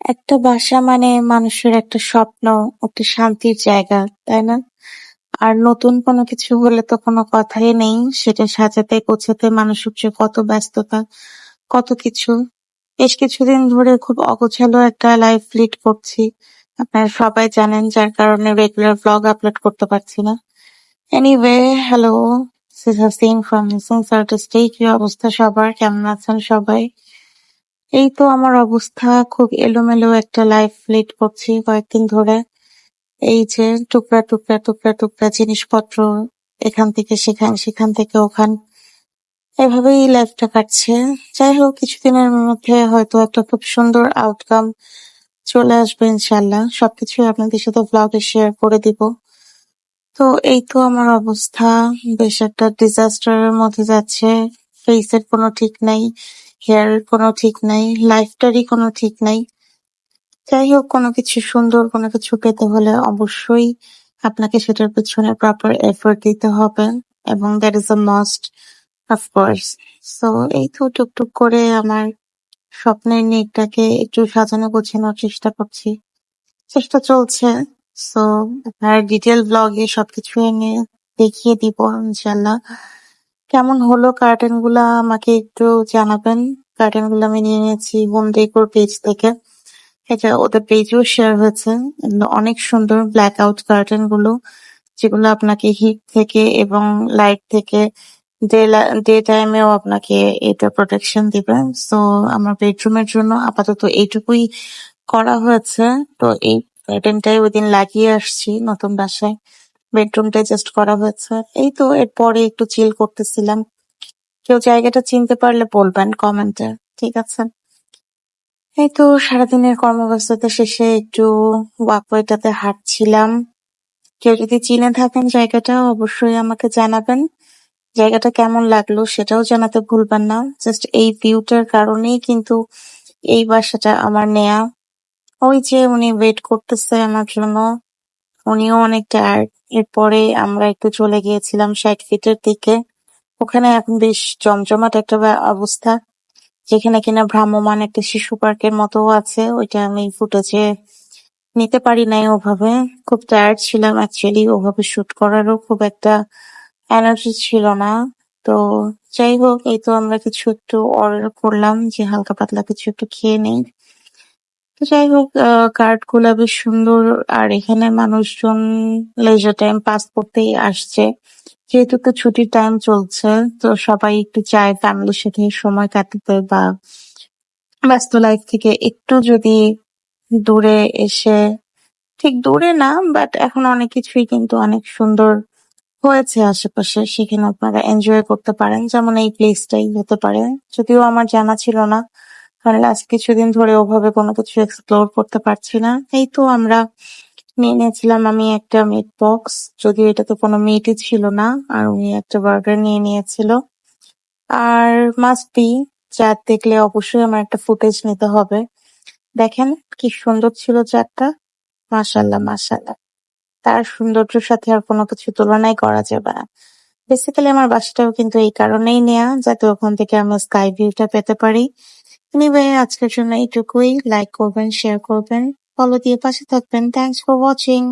একটা বাসা মানে মানুষের একটা স্বপ্ন, একটা শান্তির জায়গা, তাই না? আর নতুন কোনো কিছু হলে তো কোনো কথাই নেই। সেটা সাজাতে গোছাতে মানুষের যে কত ব্যস্ততা, কত কিছু। বেশ কিছুদিন ধরে খুব অগোছালো একটা লাইফ লিড করছি। আপনারা সবাই জানেন যার কারণে রেগুলার ভ্লগ আপলোড করতে পারছি না। Anyway, hello, this is from missing artistic. কি অবস্থা সবার? কেমন আছেন সবাই? এই তো আমার অবস্থা, খুব এলোমেলো একটা লাইফ লিড করছি কয়েকদিন ধরে। এই যে টুকরা টুকরা টুকরা টুকরা জিনিসপত্র এখান থেকে সেখান সেখান থেকে ওখান। এভাবেই লাইফটা কাটছে। যাই হোক, কিছুদিনের মধ্যে হয়তো একটা খুব সুন্দর আউটকাম চলে আসবে ইনশাল্লাহ সবকিছুই আপনাদের সাথে ব্লগে শেয়ার করে দিব। তো এই তো আমার অবস্থা। বেশ একটা ডিজাস্টারের মধ্যে যাচ্ছে। ফেসের কোনো ঠিক নাই। হেয়ারের কোনো ঠিক নাই লাইফটারই কোনো ঠিক নাই। যাই হোক কোনো কিছু সুন্দর, কোনো কিছু পেতে হলে অবশ্যই আপনাকে সেটার পেছনে প্রপার এফোর্ট দিতে হবে এবং that is a must of course so এই তো টুকটুক করে আমার স্বপ্নের নেটটাকে একটু সাজানো, গোছানোর চেষ্টা করছি। চেষ্টা চলছে। সো আপনার ডিটেল ব্লগে সবকিছু এনে দেখিয়ে দিব ইনশাল্লাহ কেমন হলো কার্টেনগুলা আমাকে একটু জানাবেন? কার্টেনগুলো আমি নিয়ে নিয়েছি হোম ডেকোর পেজ থেকে। এটা ওদের পেজেও শেয়ার হয়েছে। অনেক সুন্দর ব্ল্যাক আউট কার্টেনগুলো যেগুলো আপনাকে হিট থেকে এবং লাইট থেকে ডে ডে টাইমেও আপনাকে এটা প্রোটেকশন দিবে। সো আমার বেডরুমের জন্য আপাতত এইটুকুই করা হয়েছে। তো এই কার্টেনটাই ওই দিন লাগিয়ে আসছি নতুন বাসায়। বেডরুমটাই জাস্ট করা হয়েছে। এই তো এরপরে একটু চিল করতেছিলাম। কেউ জায়গাটা চিনতে পারলে বলবেন কমেন্টে ঠিক আছে? এই তো সারাদিনের কর্মব্যস্ততা শেষে একটু ওয়াকওয়েটাতে হাঁটছিলাম। কেউ যদি চিনে থাকেন জায়গাটা, অবশ্যই আমাকে জানাবেন। জায়গাটা কেমন লাগল সেটাও জানাতে ভুলবেন না। জাস্ট এই ভিউটার কারণেই কিন্তু এই বাসাটা আমার নেয়া। ওই যে উনি ওয়েট করতেছে আমার জন্য। উনিও অনেক টায়ার্ড এরপরে আমরা একটু চলে গিয়েছিলাম ষাট ফিটের দিকে। ওখানে এখন বেশ জমজমাট একটা অবস্থা। যেখানে কিনা ভ্রাম্যমান একটা শিশু পার্কের মতো আছে। ওইটা আমি ফুটেজে নিতে পারি নাই ওভাবে। খুব টায়ার্ড ছিলাম অ্যাকচুয়ালি ওভাবে শুট করারও খুব একটা এনার্জি ছিল না। তো যাই হোক, এই তো আমরা কিছু একটু অর্ডার করলাম যে হালকা পাতলা কিছু একটু খেয়ে নেই। তো যাই হোক কার্ডগুলা বেশ সুন্দর। আর এখানে মানুষজন লেজার টাইম পাস করতেই আসছে। যেহেতু তো ছুটির টাইম চলছে, তো সবাই একটু চায় ফ্যামিলির সাথে সময় কাটাতে বা ব্যস্ত লাইফ থেকে একটু যদি দূরে এসে, ঠিক দূরে না বাট এখন অনেক কিছুই কিন্তু অনেক সুন্দর হয়েছে আশেপাশে। সেখানে আপনারা এনজয় করতে পারেন, যেমন এই প্লেসটাই হতে পারে। যদিও আমার জানা ছিল না কারণ লাস্ট কিছুদিন ধরে ওভাবে কোনো কিছু এক্সপ্লোর করতে পারছি না। এই তো আমরা নিয়ে নিয়েছিলাম আমি একটা মিট বক্স যদিও এটা তো কোনো মিটই ছিল না, আর উনি একটা বার্গার নিয়ে নিয়েছিল। আর মাস্ট বি চাট দেখলে অবশ্যই আমার একটা ফুটেজ নিতে হবে। দেখেন কি সুন্দর ছিল চাটটা মাসাল্লাহ মাসাল্লাহ তার সৌন্দর্যের সাথে আর কোনো কিছু তুলনাই করা যাবে না। বেসিক্যালি আমার বাসাটাও কিন্তু এই কারণেই নেয়া, যাতে ওখান থেকে আমি স্কাই ভিউটা পেতে পারি। এনিওয়ে আজকের জন্য এইটুকুই। লাইক করবেন শেয়ার করবেন ফলো দিয়ে পাশে থাকবেন। Thanks for watching